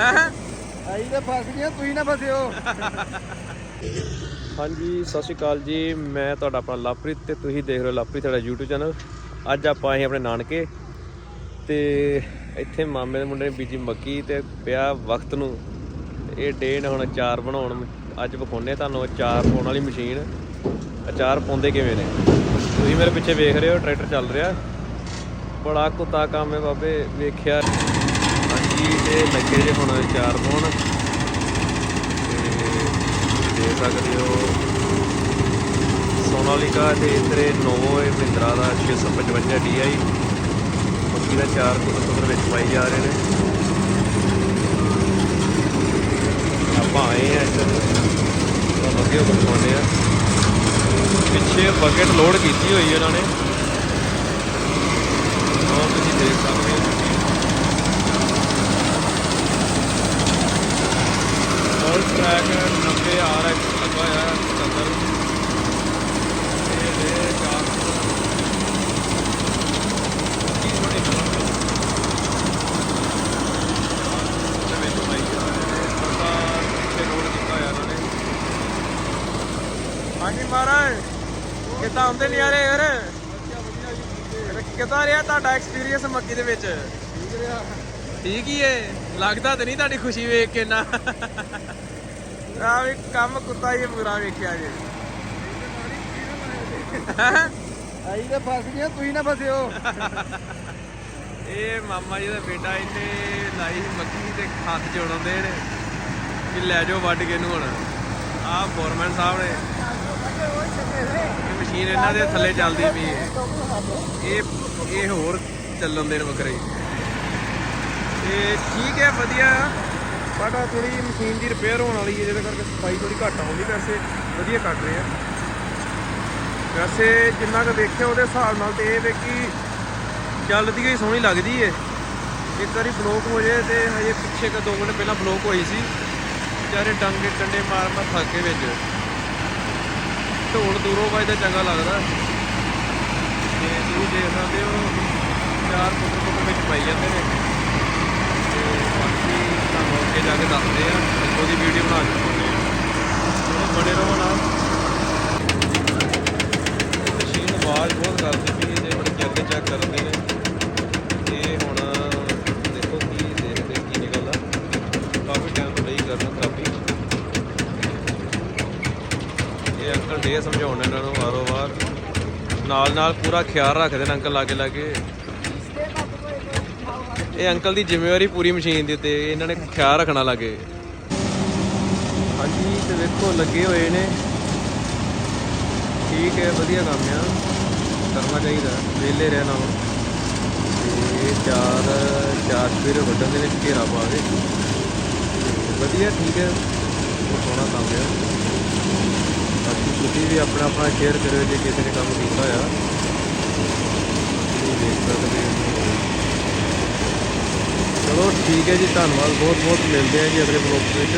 ਆਈ ਤਾਂ ਫਸ ਗਈਆਂ ਤੁਸੀਂ ਨਾ ਫਸਿਓ। ਹਾਂਜੀ, ਸਤਿ ਸ਼੍ਰੀ ਅਕਾਲ ਜੀ। ਮੈਂ ਤੁਹਾਡਾ ਆਪਣਾ ਲਵਪ੍ਰੀਤ ਤੇ ਤੁਸੀਂ ਦੇਖ ਰਹੇ ਹੋ ਲਵਪ੍ਰੀਤ ਤੁਹਾਡਾ YouTube ਚੈਨਲ। ਅੱਜ ਆਪਾਂ ਆਏ ਆਪਣੇ ਨਾਨਕੇ ਤੇ ਇੱਥੇ ਮਾਮੇ ਦੇ ਮੁੰਡੇ ਨੇ ਬੀਜੀ ਮੱਕੀ ਤੇ ਪਿਆ ਵਕਤ ਨੂੰ। ਇਹ ਡੇ ਹੁਣ ਅਚਾਰ ਬਣਾਉਣ। ਅੱਜ ਵਿਖਾਉਣੇ ਤੁਹਾਨੂੰ ਅਚਾਰ ਪਾਉਣ ਵਾਲੀ ਮਸ਼ੀਨ। ਅਚਾਰ ਪਾਉਂਦੇ ਕਿਵੇਂ ਨੇ? ਤੁਸੀਂ ਮੇਰੇ ਪਿੱਛੇ ਵੇਖ ਰਹੇ ਹੋ, ਟਰੈਕਟਰ ਚੱਲ ਰਿਹਾ। ਬੜਾ ਕੁੱਤਾ ਕੰਮ ਹੈ ਬਾਬੇ, ਵੇਖਿਆ। ਹਾਂਜੀ ਇਹ ਲੱਗੇ ਜੇ ਹੁਣ ਅਚਾਰ ਪਾਉਣ ਤੇ ਦੇ ਸਕਦੇ ਹੋ। ਸੋਨਾਲੀਕਾ ਤੇ ਇਧਰੇ ਨੋਵੋ ਇਹ ਮਹਿੰਦਰਾ ਦਾ 655 DI ਮੱਕੀ ਦਾ ਚਾਰ ਕੁਦਰ ਕੁਦਰ ਵਿੱਚ ਪਾਈ ਜਾ ਰਹੇ ਨੇ। ਆਪਾਂ ਆਏ ਆ ਇੱਧਰ ਤਾਂ ਲੱਗੇ ਹੋ ਦਿਖਾਉਂਦੇ ਆ। ਪਿੱਛੇ ਬਕਟ ਲੋਡ ਕੀਤੀ ਹੋਈ ਉਹਨਾਂ ਨੇ। ਉਹ ਤੁਸੀਂ ਦੇਖ ਸਕਦੇ ਹੋ। ਟਰੈਕ 90 RX ਲੱਗਾ ਹੋਇਆ ਹੈ ਅੰਦਰ ਇਹ ਦੇ ਚਾਰ ਕੀ ਥੋੜੀ ਮਿਲਣ ਜਾ ਰਹੇ ਨੇ ਪਤਾ ਪਿੱਛੇ ਲੋਡ ਕੀਤਾ ਹੋਇਆ ਇਹਨਾਂ ਨੇ? ਹਾਂਜੀ ਮਹਾਰਾਜ ਕਿੱਦਾਂ ਆਉਂਦੇ ਨਿਆਰੇ ਯਾਰ? ਕਿੱਦਾਂ ਰਿਹਾ ਤੁਹਾਡਾ ਐਕਸਪੀਰੀਅੰਸ ਮੱਕੀ ਦੇ ਵਿੱਚ? ਠੀਕ ਰਿਹਾ। ਠੀਕ ਹੀ ਏ ਲੱਗਦਾ ਤੇ ਨਹੀਂ ਤੁਹਾਡੀ ਖੁਸ਼ੀ ਵੇਖ ਕੇ ਨਾ ਆ ਵੀ ਕੰਮ ਕੁੱਤਾ ਹੀ ਪੂਰਾ ਵੇਖਿਆ ਜੇ। ਆਈ ਤਾਂ ਫਸ ਗਈਆਂ ਤੁਸੀਂ ਨਾ ਫਸਿਓ। ਇਹ ਮਾਮਾ ਜੀ ਦਾ ਬੇਟਾ ਇੱਥੇ ਲਾਈ ਮੱਕੀ ਤੇ ਹੱਥ ਜੋੜਾਉਂਦੇ ਨੇ ਕਿ ਲੈ ਜਾਓ ਵੱਢ ਕੇ ਇਹਨੂੰ ਹੁਣ। ਆਹ ਫੋਰਮੈਨ ਸਾਹਿਬ ਨੇ। ਇਹ ਮਸ਼ੀਨ ਇਹਨਾਂ ਦੇ ਥੱਲੇ ਚੱਲਦੀ ਪਈ ਹੈ। ਇਹ ਇਹ ਹੋਰ ਚੱਲਣ ਦੇ ਨੇ ਬੱਕਰੇ ਤੇ ਠੀਕ ਹੈ ਵਧੀਆ। ਬਟ ਥੋੜੀ ਮਸ਼ੀਨ ਦੀ ਰਿਪੇਅਰ ਹੋਣ ਵਾਲੀ ਹੈ, ਜਿਹਦੇ ਕਰਕੇ ਸਫ਼ਾਈ ਥੋੜੀ ਘੱਟ ਆਉਂਦੀ ਵੈਸੇ ਵਧੀਆ ਕੱਟ ਰਹੇ ਆ। ਵੈਸੇ ਜਿੰਨਾ ਕੁ ਵੇਖਿਆ ਉਹਦੇ ਹਿਸਾਬ ਨਾਲ ਤੇ ਇਹ ਵੇ ਕਿ ਚੱਲਦੀ ਹੀ ਸੋਹਣੀ ਲੱਗਦੀ ਏ। ਇੱਕ ਵਾਰੀ ਬਲੌਕ ਹੋ ਜੇ ਤੇ ਹਜੇ ਪਿੱਛੇ ਕ 2 ਮਿੰਟ ਪਹਿਲਾਂ ਬਲੌਕ ਹੋਈ ਸੀ। ਵਿਚਾਰੇ ਡੰਗੇ ਡੰਡੇ ਮਾਰ ਮਾਰ ਥੱਕ ਗਏ ਵਿੱਚ। ਢੋਲ ਦੂਰੋਂ ਵੱਜਦਾ ਚੰਗਾ ਲੱਗਦਾ। ਤੇ ਤੁਸੀਂ ਦੇਖ ਸਕਦੇ ਹੋ, ਚਾਰ ਪੁੱਤਰ ਪੁੱਤਰ ਵਿੱਚ ਪਾਈ ਜਾਂਦੇ ਨੇ। ਬਾਕੀ ਜਾ ਕੇ ਦੱਸਦੇ ਆ ਉਹਦੀ ਵੀਡੀਓ ਬਣਾ ਕੇ ਪਾਉਂਦੇ ਆ। ਚਲੋ, ਬਣੇ ਰਹੋ ਨਾਲ। ਮਸ਼ੀਨ ਆਵਾਜ਼ ਬਹੁਤ ਕਰਦੀ ਪਈ ਹੈ ਜੇ ਬੜੇ ਚੰਗੇ ਚੈੱਕ ਕਰਦੇ ਨੇ ਇਹ ਹੁਣ ਦੇਖੋ ਕੀ ਦੇਖਦੇ, ਕੀ ਨਿਕਲਦਾ। ਕਾਫੀ ਟਾਈਮ ਤੋਂ ਲਈ ਕਰਨਾ ਖਰਾਬੀ ਇਹ ਅੰਕਲ ਡੇ ਸਮਝਾਉਣ ਇਹਨਾਂ ਨੂੰ ਵਾਰੋ ਵਾਰ ਨਾਲ ਨਾਲ ਪੂਰਾ ਖਿਆਲ ਰੱਖਦੇ ਨੇ ਅੰਕਲ ਲਾਗੇ ਲਾਗੇ ਇਹ ਅੰਕਲ ਦੀ ਜ਼ਿੰਮੇਵਾਰੀ ਪੂਰੀ ਮਸ਼ੀਨ ਦੇ ਉੱਤੇ, ਇਹਨਾਂ ਨੇ ਖਿਆਲ ਰੱਖਣਾ ਲੱਗੇ। ਹਾਂਜੀ, ਤੇ ਵੇਖੋ, ਲੱਗੇ ਹੋਏ ਨੇ। ਠੀਕ ਹੈ, ਵਧੀਆ ਕੰਮ ਆ। ਕਰਨਾ ਚਾਹੀਦਾ, ਵਿਹਲੇ ਰਹਿਣਾ ਹੁਣ ਤੇ ਚਾਰ ਚਾਰ ਸਵੇਰੇ ਵੱਢਣ ਦੇ ਵਿੱਚ ਘੇਰਾ ਪਾ ਕੇ ਵਧੀਆ, ਠੀਕ ਹੈ। ਬਹੁਤ ਸੋਹਣਾ ਕੰਮ ਆ। ਬਾਕੀ ਤੁਸੀਂ ਵੀ ਆਪਣਾ ਆਪਣਾ ਸ਼ੇਅਰ ਕਰਿਓ, ਜੇ ਕਿਸੇ ਨੇ ਕੰਮ ਕੀਤਾ ਹੋਇਆ। ਤੁਸੀਂ ਦੇਖ ਸਕਦੇ ਹੋ। ਚਲੋ ਠੀਕ ਹੈ ਜੀ ਧੰਨਵਾਦ ਬਹੁਤ ਬਹੁਤ ਮਿਲਦੇ ਆ ਜੀ ਅਗਲੇ ਬਲੌਗ ਵਿੱਚ।